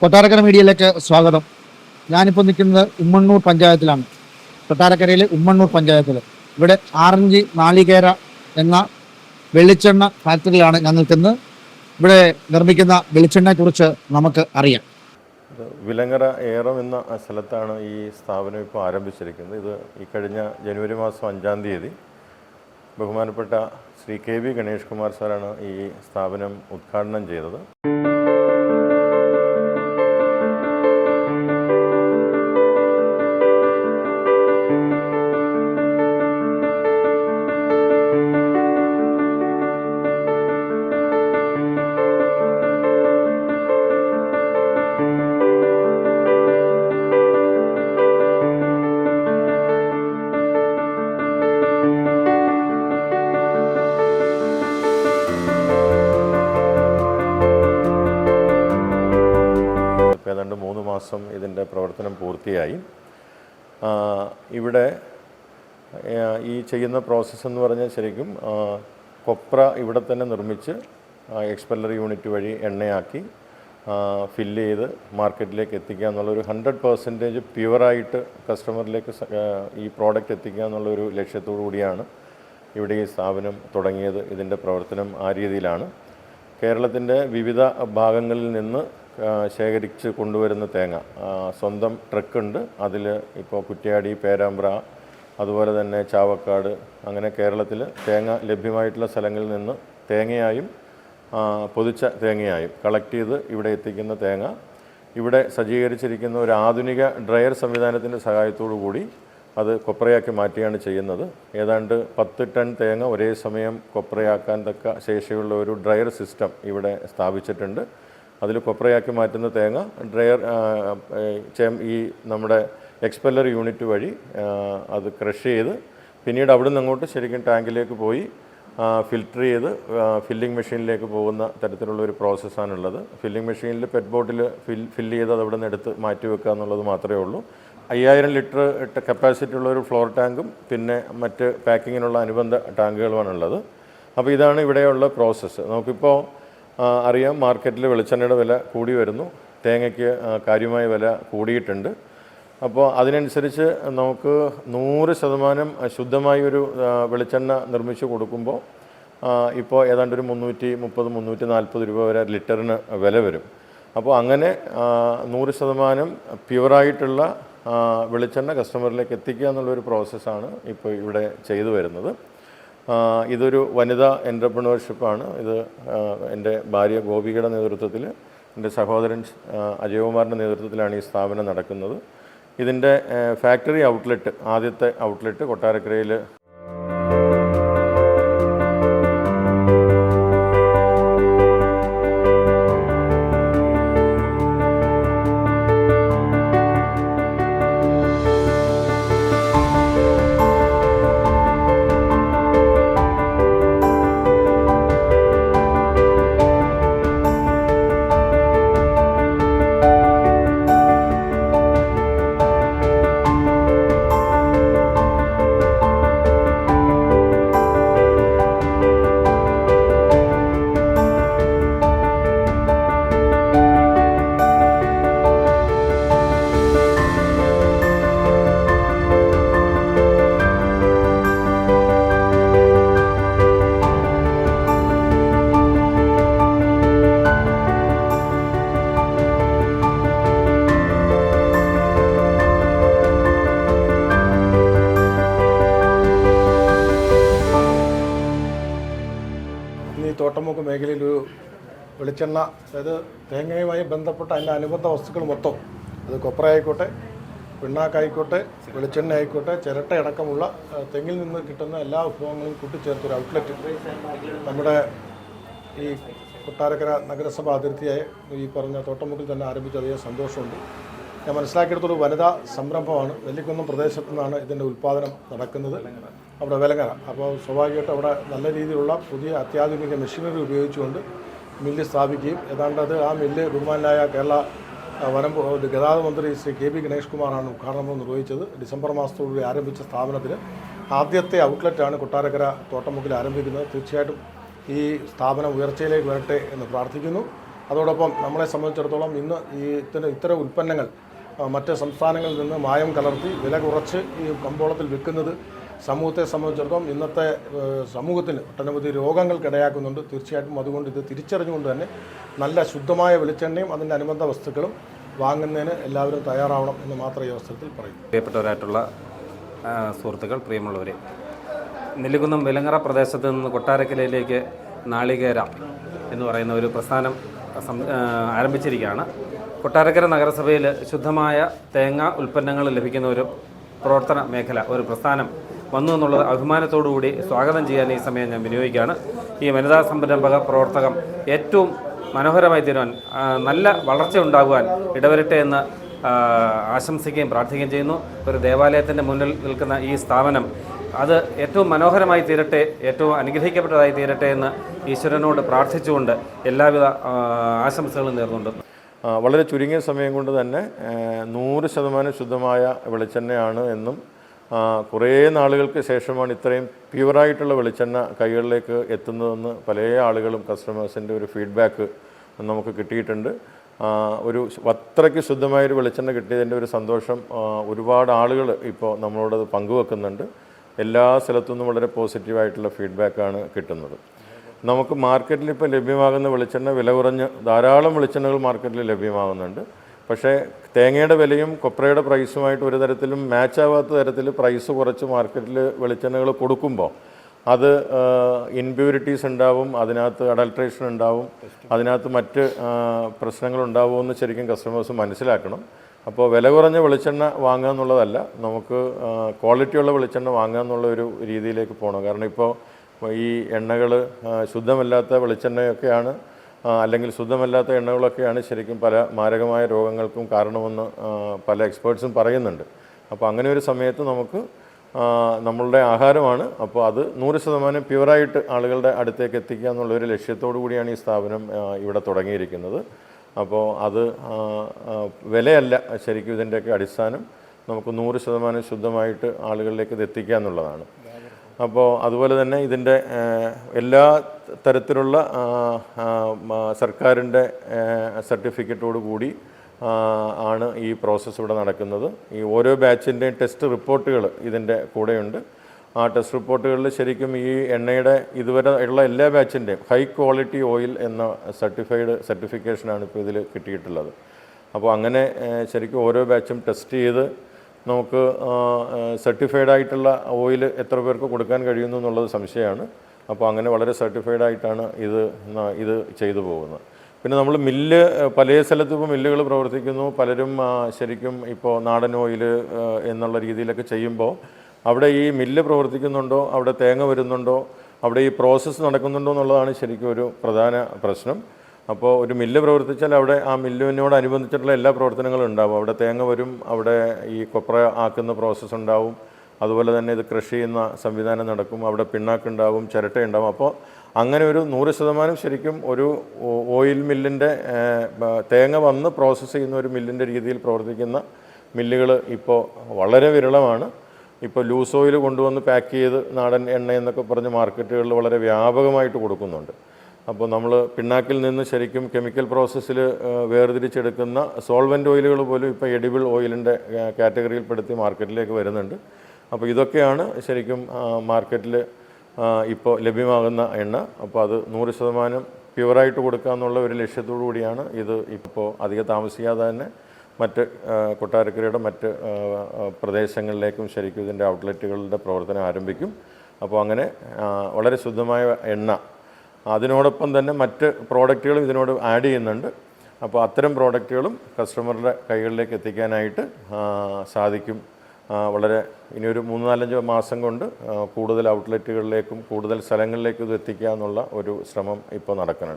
കൊട്ടാരക്കര മീഡിയയിലേക്ക് സ്വാഗതം. ഞാനിപ്പോൾ നിൽക്കുന്നത് ഉമ്മണ്ണൂർ പഞ്ചായത്തിലാണ്. കൊട്ടാരക്കരയിലെ ഉമ്മണ്ണൂർ പഞ്ചായത്തിൽ ഇവിടെ ആറഞ്ചി നാളികേര എന്ന വെളിച്ചെണ്ണ ഫാക്ടറിയിലാണ് ഞാൻ നിൽക്കുന്നത്. ഇവിടെ നിർമ്മിക്കുന്ന വെളിച്ചെണ്ണയെക്കുറിച്ച് നമുക്ക് അറിയാം. വിലങ്ങര ഏറം എന്ന സ്ഥലത്താണ് ഈ സ്ഥാപനം ഇപ്പോൾ ആരംഭിച്ചിരിക്കുന്നത്. ഇത് ഈ കഴിഞ്ഞ ജനുവരി മാസം അഞ്ചാം തീയതി ബഹുമാനപ്പെട്ട ശ്രീ കെ വി ഗണേഷ് കുമാർ സാറാണ് ഈ സ്ഥാപനം ഉദ്ഘാടനം ചെയ്തത്. മാസം ഇതിന്റെ പ്രവർത്തനം പൂർത്തിയായി. ഇവിടെ ഈ ചെയ്യുന്ന പ്രോസസ്സ് എന്ന് പറഞ്ഞാൽ ശരിക്കും കൊപ്ര ഇവിടെ തന്നെ നിർമ്മിച്ച് എക്സ്പെല്ലർ യൂണിറ്റ് വഴി എണ്ണയാക്കി ഫില്ല് ചെയ്ത് മാർക്കറ്റിലേക്ക് എത്തിക്കുക എന്നുള്ളൊരു ഹൺഡ്രഡ് പെർസെന്റേജ് പ്യുവറായിട്ട് കസ്റ്റമറിലേക്ക് ഈ പ്രോഡക്റ്റ് എത്തിക്കുക എന്നുള്ളൊരു ലക്ഷ്യത്തോടു കൂടിയാണ് ഇവിടെ ഈ സ്ഥാപനം തുടങ്ങിയത് ഇതിന്റെ പ്രവർത്തനം ആ രീതിയിലാണ്. കേരളത്തിന്റെ വിവിധ ഭാഗങ്ങളിൽ നിന്ന് ശേഖരിച്ച് കൊണ്ടുവരുന്ന തേങ്ങ. സ്വന്തം ട്രക്കുണ്ട്. അതിൽ ഇപ്പോൾ കുറ്റ്യാടി പേരാമ്പ്ര അതുപോലെ തന്നെ ചാവക്കാട് അങ്ങനെ കേരളത്തിൽ തേങ്ങ ലഭ്യമായിട്ടുള്ള സ്ഥലങ്ങളിൽ നിന്ന് തേങ്ങയായും പൊതിച്ച തേങ്ങയായും കളക്ട് ചെയ്ത് ഇവിടെ എത്തിക്കുന്ന തേങ്ങ. ഇവിടെ സജ്ജീകരിച്ചിരിക്കുന്ന ഒരു ആധുനിക ഡ്രയർ സംവിധാനത്തിന്റെ സഹായത്തോടു കൂടി അത് കൊപ്രയാക്കി മാറ്റുകയാണ് ചെയ്യുന്നത്. ഏതാണ്ട് പത്ത് ടൺ തേങ്ങ ഒരേ സമയം കൊപ്രയാക്കാൻ തക്ക ശേഷിയുള്ള ഒരു ഡ്രയർ സിസ്റ്റം ഇവിടെ സ്ഥാപിച്ചിട്ടുണ്ട്. അതിൽ കൊപ്രയാക്കി മാറ്റുന്ന തേങ്ങ ഡ്രയർ ഈ നമ്മുടെ എക്സ്പെല്ലർ യൂണിറ്റ് വഴി അത് ക്രഷ് ചെയ്ത് പിന്നീട് അവിടെ നിന്ന് അങ്ങോട്ട് ശരിക്കും ടാങ്കിലേക്ക് പോയി ഫിൽറ്റർ ചെയ്ത് ഫില്ലിംഗ് മെഷീനിലേക്ക് പോകുന്ന തരത്തിലുള്ള ഒരു പ്രോസസ്സാണുള്ളത്. ഫില്ലിംഗ് മെഷീനിൽ പെറ്റ് ബോട്ടിൽ ഫിൽ ഫില്ല് ചെയ്ത് അത് അവിടെ നിന്ന് എടുത്ത് മാറ്റി വെക്കുക എന്നുള്ളത് മാത്രമേ ഉള്ളൂ. അയ്യായിരം ലിറ്റർ കപ്പാസിറ്റി ഉള്ള ഒരു ഫ്ലോർ ടാങ്കും പിന്നെ മറ്റ് പാക്കിങ്ങിനുള്ള അനുബന്ധ ടാങ്കുകളുമാണുള്ളത്. അപ്പോൾ ഇതാണ് ഇവിടെയുള്ള പ്രോസസ്സ്. നമുക്കിപ്പോൾ അറിയാം മാർക്കറ്റിൽ വെളിച്ചെണ്ണയുടെ വില കൂടി വരുന്നു. തേങ്ങയ്ക്ക് കാര്യമായ വില കൂടിയിട്ടുണ്ട്. അപ്പോൾ അതിനനുസരിച്ച് നമുക്ക് നൂറ് ശതമാനം ശുദ്ധമായ ഒരു വെളിച്ചെണ്ണ നിർമ്മിച്ച് കൊടുക്കുമ്പോൾ ഇപ്പോൾ ഏതാണ്ട് ഒരു മുന്നൂറ്റി മുപ്പത് മുന്നൂറ്റി നാൽപ്പത് രൂപ വരെ ലിറ്ററിന് വില വരും. അപ്പോൾ അങ്ങനെ നൂറ് ശതമാനം പ്യുവറായിട്ടുള്ള വെളിച്ചെണ്ണ കസ്റ്റമറിലേക്ക് എത്തിക്കുക എന്നുള്ളൊരു പ്രോസസ്സാണ് ഇപ്പോൾ ഇവിടെ ചെയ്തു വരുന്നത്. ഇതൊരു വനിതാ എന്റർപ്രണർഷിപ്പാണ് ഇത് എന്റെ ഭാര്യ ഗോപികയുടെ നേതൃത്വത്തിൽ എന്റെ സഹോദരൻ അജയകുമാറിന്റെ നേതൃത്വത്തിലാണ് ഈ സ്ഥാപനം നടക്കുന്നത്. ഇതിന്റെ ഫാക്ടറി ഔട്ട്ലെറ്റ് ആദ്യത്തെ ഔട്ട്ലെറ്റ് കൊട്ടാരക്കരയിൽ തോട്ടമുക്ക് മേഖലയിൽ ഒരു വെളിച്ചെണ്ണ അതായത് തേങ്ങയുമായി ബന്ധപ്പെട്ട അതിന്റെ അനുബന്ധ വസ്തുക്കൾ മൊത്തം. അത് കൊപ്ര ആയിക്കോട്ടെ പിണ്ണാക്കായിക്കോട്ടെ വെളിച്ചെണ്ണ ആയിക്കോട്ടെ ചിരട്ട അടക്കമുള്ള തെങ്ങിൽ നിന്ന് കിട്ടുന്ന എല്ലാ വിഭവങ്ങളും കൂട്ടിച്ചേർത്തൊരു ഔട്ട്ലെറ്റ് നമ്മുടെ ഈ കൊട്ടാരക്കര നഗരസഭ അതിർത്തിയായ ഈ പറഞ്ഞ തോട്ടമുക്കിൽ തന്നെ ആരംഭിച്ച അധികം സന്തോഷമുണ്ട്. ഞാൻ മനസ്സിലാക്കിയെടുത്തൊരു വനിതാ സംരംഭമാണ്. വെല്ലിക്കുന്നം പ്രദേശത്തു നിന്നാണ് ഇതിന്റെ ഉൽപ്പാദനം നടക്കുന്നത്. അവിടെ വിലങ്ങര. അപ്പോൾ സ്വാഭാവികമായിട്ട് അവിടെ നല്ല രീതിയിലുള്ള പുതിയ അത്യാധുനിക മെഷീനറി ഉപയോഗിച്ചുകൊണ്ട് മില്ല് സ്ഥാപിക്കുകയും ഏതാണ്ട് അത് ആ മില്ല് ബഹുമാനായ കേരള വനം ഗതാഗത മന്ത്രി ശ്രീ കെ പി ഗണേഷ് കുമാറാണ് ഉദ്ഘാടനം നിർവഹിച്ചത്. ഡിസംബർ മാസത്തോടുകൂടി ആരംഭിച്ച സ്ഥാപനത്തിൽ ആദ്യത്തെ ഔട്ട്ലെറ്റാണ് കൊട്ടാരക്കര തോട്ടമുക്കിൽ ആരംഭിക്കുന്നത്. തീർച്ചയായിട്ടും ഈ സ്ഥാപനം ഉയർച്ചയിലേക്ക് വരട്ടെ എന്ന് പ്രാർത്ഥിക്കുന്നു. അതോടൊപ്പം നമ്മളെ സംബന്ധിച്ചിടത്തോളം ഇന്ന് ഈ ഇത്തരം ഇത്തരം ഉൽപ്പന്നങ്ങൾ മറ്റ് സംസ്ഥാനങ്ങളിൽ നിന്ന് മായം കലർത്തി വില കുറച്ച് ഈ കമ്പോളത്തിൽ വിൽക്കുന്നത് സമൂഹത്തെ സംബന്ധിച്ചിടത്തോളം ഇന്നത്തെ സമൂഹത്തിന് ഒട്ടനവധി രോഗങ്ങൾക്ക് ഇടയാക്കുന്നുണ്ട് തീർച്ചയായിട്ടും അതുകൊണ്ട് ഇത് തിരിച്ചറിഞ്ഞുകൊണ്ട് തന്നെ നല്ല ശുദ്ധമായ വെളിച്ചെണ്ണയും അതിന്റെ അനുബന്ധ വസ്തുക്കളും വാങ്ങുന്നതിന് എല്ലാവരും തയ്യാറാവണം എന്ന് മാത്രം ഈ അവസരത്തിൽ പറയും പ്രിയപ്പെട്ടവരായിട്ടുള്ള സുഹൃത്തുക്കൾ പ്രിയമുള്ളവരെ നെല്ലിക്കുന്നം വിലങ്ങറ പ്രദേശത്ത് നിന്ന് കൊട്ടാരക്കരയിലേക്ക് നാളികേര എന്ന് പറയുന്ന ഒരു പ്രസ്ഥാനം ആരംഭിച്ചിരിക്കുകയാണ്. കൊട്ടാരക്കര നഗരസഭയിൽ ശുദ്ധമായ തേങ്ങ ഉൽപ്പന്നങ്ങൾ ലഭിക്കുന്ന ഒരു പ്രവർത്തന മേഖല ഒരു പ്രസ്ഥാനം വന്നു എന്നുള്ളത് അഭിമാനത്തോടുകൂടി സ്വാഗതം ചെയ്യാൻ ഈ സമയം ഞാൻ വിനിയോഗിക്കുകയാണ്. ഈ വനിതാ സംരംഭക പ്രവർത്തകം ഏറ്റവും മനോഹരമായി തീരുവാൻ നല്ല വളർച്ച ഉണ്ടാകുവാൻ ഇടവരട്ടെ എന്ന് ആശംസിക്കുകയും പ്രാർത്ഥിക്കുകയും ചെയ്യുന്നു. ഒരു ദേവാലയത്തിന്റെ മുന്നിൽ നിൽക്കുന്ന ഈ സ്ഥാപനം അത് ഏറ്റവും മനോഹരമായി തീരട്ടെ ഏറ്റവും അനുഗ്രഹിക്കപ്പെട്ടതായി തീരട്ടെ എന്ന് ഈശ്വരനോട് പ്രാർത്ഥിച്ചുകൊണ്ട് എല്ലാവിധ ആശംസകളും നേർന്നുണ്ട്. വളരെ ചുരുങ്ങിയ സമയം കൊണ്ട് തന്നെ നൂറ് ശതമാനം ശുദ്ധമായ വെളിച്ചെണ്ണയാണ് എന്നും കുറേ നാളുകൾക്ക് ശേഷമാണ് ഇത്രയും പ്യുവറായിട്ടുള്ള വെളിച്ചെണ്ണ കൈകളിലേക്ക് എത്തുന്നതെന്ന് പല ആളുകളും കസ്റ്റമേഴ്സിന്റെ ഒരു ഫീഡ്ബാക്ക് നമുക്ക് കിട്ടിയിട്ടുണ്ട്. ഒരു അത്രയ്ക്ക് ശുദ്ധമായൊരു വെളിച്ചെണ്ണ കിട്ടിയതിന്റെ ഒരു സന്തോഷം ഒരുപാട് ആളുകൾ ഇപ്പോൾ നമ്മളോടത് പങ്കുവെക്കുന്നുണ്ട്. എല്ലാ സ്ഥലത്തു നിന്നും വളരെ പോസിറ്റീവായിട്ടുള്ള ഫീഡ്ബാക്കാണ് കിട്ടുന്നത്. നമുക്ക് മാർക്കറ്റിൽ ഇപ്പോൾ ലഭ്യമാകുന്ന വെളിച്ചെണ്ണ വില കുറഞ്ഞ് ധാരാളം വെളിച്ചെണ്ണകൾ മാർക്കറ്റിൽ ലഭ്യമാകുന്നുണ്ട്. പക്ഷേ തേങ്ങയുടെ വിലയും കൊപ്രയുടെ പ്രൈസുമായിട്ട് ഒരു തരത്തിലും മാച്ച് ആവാത്ത തരത്തിൽ പ്രൈസ് കുറച്ച് മാർക്കറ്റിൽ വെളിച്ചെണ്ണകൾ കൊടുക്കുമ്പോൾ അത് ഇൻപ്യൂരിറ്റീസ് ഉണ്ടാവും അതിനകത്ത് അഡൾട്രേഷൻ ഉണ്ടാവും അതിനകത്ത് മറ്റ് പ്രശ്നങ്ങൾ ഉണ്ടാവുമെന്ന് ശരിക്കും കസ്റ്റമേഴ്സ് മനസ്സിലാക്കണം. അപ്പോൾ വില കുറഞ്ഞ വെളിച്ചെണ്ണ വാങ്ങുക എന്നുള്ളതല്ല നമുക്ക് ക്വാളിറ്റിയുള്ള വെളിച്ചെണ്ണ വാങ്ങുക എന്നുള്ള ഒരു രീതിയിലേക്ക് പോകണം. കാരണം ഇപ്പോൾ ഈ എണ്ണകൾ ശുദ്ധമല്ലാത്ത വെളിച്ചെണ്ണയൊക്കെയാണ് അല്ലെങ്കിൽ ശുദ്ധമല്ലാത്ത എണ്ണകളൊക്കെയാണ് ശരിക്കും പല മാരകമായ രോഗങ്ങൾക്കും കാരണമെന്ന് പല എക്സ്പേർട്സും പറയുന്നുണ്ട്. അപ്പോൾ അങ്ങനെ ഒരു സമയത്ത് നമുക്ക് നമ്മളുടെ ആഹാരമാണ്. അപ്പോൾ അത് നൂറ് ശതമാനം പ്യുവറായിട്ട് ആളുകളുടെ അടുത്തേക്ക് എത്തിക്കുക എന്നുള്ളൊരു ലക്ഷ്യത്തോടു കൂടിയാണ് ഈ സ്ഥാപനം ഇവിടെ തുടങ്ങിയിരിക്കുന്നത്. അപ്പോൾ അത് വിലയല്ല ശരിക്കും ഇതിന്റെയൊക്കെ അടിസ്ഥാനം. നമുക്ക് നൂറ് ശതമാനം ശുദ്ധമായിട്ട് ആളുകളിലേക്ക് ഇത് എത്തിക്കുക എന്നുള്ളതാണ്. അപ്പോൾ അതുപോലെ തന്നെ ഇതിന്റെ എല്ലാ തരത്തിലുള്ള സർക്കാരിന്റെ സർട്ടിഫിക്കറ്റോട് കൂടി ആണ് ഈ പ്രോസസ്സ് ഇവിടെ നടക്കുന്നത്. ഈ ഓരോ ബാച്ചിന്റെയും ടെസ്റ്റ് റിപ്പോർട്ടുകൾ ഇതിന്റെ കൂടെയുണ്ട്. ആ ടെസ്റ്റ് റിപ്പോർട്ടുകളിൽ ശരിക്കും ഈ എണ്ണയുടെ ഇതുവരെ ഉള്ള എല്ലാ ബാച്ചിന്റെയും ഹൈ ക്വാളിറ്റി ഓയിൽ എന്ന സർട്ടിഫൈഡ് സർട്ടിഫിക്കേഷനാണ് ഇപ്പോൾ ഇതിൽ കിട്ടിയിട്ടുള്ളത്. അപ്പോൾ അങ്ങനെ ശരിക്കും ഓരോ ബാച്ചും ടെസ്റ്റ് ചെയ്ത് നമുക്ക് സർട്ടിഫൈഡ് ആയിട്ടുള്ള ഓയിൽ എത്ര പേർക്ക് കൊടുക്കാൻ കഴിയുന്നു എന്നുള്ളത് സംശയമാണ്. അപ്പോൾ അങ്ങനെ വളരെ സർട്ടിഫൈഡ് ആയിട്ടാണ് ഇത് ഇത് ചെയ്തു പോകുന്നത്. പിന്നെ നമ്മൾ മില്ല് പല സ്ഥലത്തും ഇപ്പോൾ മില്ലുകൾ പ്രവർത്തിക്കുന്നു. പലരും ശരിക്കും ഇപ്പോൾ നാടൻ ഓയിൽ എന്നുള്ള രീതിയിലൊക്കെ ചെയ്യുമ്പോൾ അവിടെ ഈ മില്ല് പ്രവർത്തിക്കുന്നുണ്ടോ? അവിടെ തേങ്ങ വരുന്നുണ്ടോ? അവിടെ ഈ പ്രോസസ്സ് നടക്കുന്നുണ്ടോ എന്നുള്ളതാണ് ശരിക്കും ഒരു പ്രധാന പ്രശ്നം. അപ്പോൾ ഒരു മില്ല് പ്രവർത്തിച്ചാൽ അവിടെ ആ മില്ലിനോടനുബന്ധിച്ചിട്ടുള്ള എല്ലാ പ്രവർത്തനങ്ങളും ഉണ്ടാവും. അവിടെ തേങ്ങ വരും അവിടെ ഈ കൊപ്ര ആക്കുന്ന പ്രോസസ്സ് ഉണ്ടാവും. അതുപോലെ തന്നെ ഇത് കൃഷി ചെയ്യുന്ന സംവിധാനം നടക്കും അവിടെ പിണ്ണാക്കുണ്ടാവും ചിരട്ട ഉണ്ടാവും. അപ്പോൾ അങ്ങനെ ഒരു നൂറ് ശതമാനം ശരിക്കും ഒരു ഓയിൽ മില്ലിന്റെ തേങ്ങ വന്ന് പ്രോസസ്സ് ചെയ്യുന്ന ഒരു മില്ലിന്റെ രീതിയിൽ പ്രവർത്തിക്കുന്ന മില്ലുകൾ ഇപ്പോൾ വളരെ വിരളമാണ്. ഇപ്പോൾ ലൂസ് ഓയിൽ കൊണ്ടുവന്ന് പാക്ക് ചെയ്ത് നാടൻ എണ്ണ എന്നൊക്കെ പറഞ്ഞ് മാർക്കറ്റുകളിൽ വളരെ വ്യാപകമായിട്ട് കൊടുക്കുന്നുണ്ട്. അപ്പോൾ നമ്മൾ പിണ്ണാക്കിൽ നിന്ന് ശരിക്കും കെമിക്കൽ പ്രോസസ്സിൽ വേർതിരിച്ചെടുക്കുന്ന സോൾവെന്റ് ഓയിലുകൾ പോലും ഇപ്പോൾ എഡിബിൾ ഓയിലിന്റെ കാറ്റഗറിയിൽപ്പെടുത്തി മാർക്കറ്റിലേക്ക് വരുന്നുണ്ട്. അപ്പോൾ ഇതൊക്കെയാണ് ശരിക്കും മാർക്കറ്റിൽ ഇപ്പോൾ ലഭ്യമാകുന്ന എണ്ണ. അപ്പോൾ അത് നൂറ് ശതമാനം പ്യുവറായിട്ട് കൊടുക്കുക എന്നുള്ള ഒരു ലക്ഷ്യത്തോടു കൂടിയാണ് ഇത് ഇപ്പോൾ അധികം താമസിക്കാതെ തന്നെ മറ്റ് കൊട്ടാരക്കരയുടെ മറ്റ് പ്രദേശങ്ങളിലേക്കും ശരിക്കും ഇതിന്റെ ഔട്ട്ലെറ്റുകളുടെ പ്രവർത്തനം ആരംഭിക്കും. അപ്പോൾ അങ്ങനെ വളരെ ശുദ്ധമായ എണ്ണ അതിനോടൊപ്പം തന്നെ മറ്റ് പ്രോഡക്റ്റുകളും ഇതിനോട് ആഡ് ചെയ്യുന്നുണ്ട്. അപ്പോൾ അത്തരം പ്രോഡക്റ്റുകളും കസ്റ്റമറുടെ കൈകളിലേക്ക് എത്തിക്കാനായിട്ട് സാധിക്കും. വളരെ വളരെ ഇനിയൊരു മൂന്ന് നാലഞ്ച് മാസം കൊണ്ട് കൂടുതൽ ഔട്ട്ലെറ്റുകളിലേക്കും കൂടുതൽ സ്ഥലങ്ങളിലേക്കും ഇത് എത്തിക്കുക എന്നുള്ള ഒരു ശ്രമം ഇപ്പോൾ നടക്കുന്നുണ്ട്.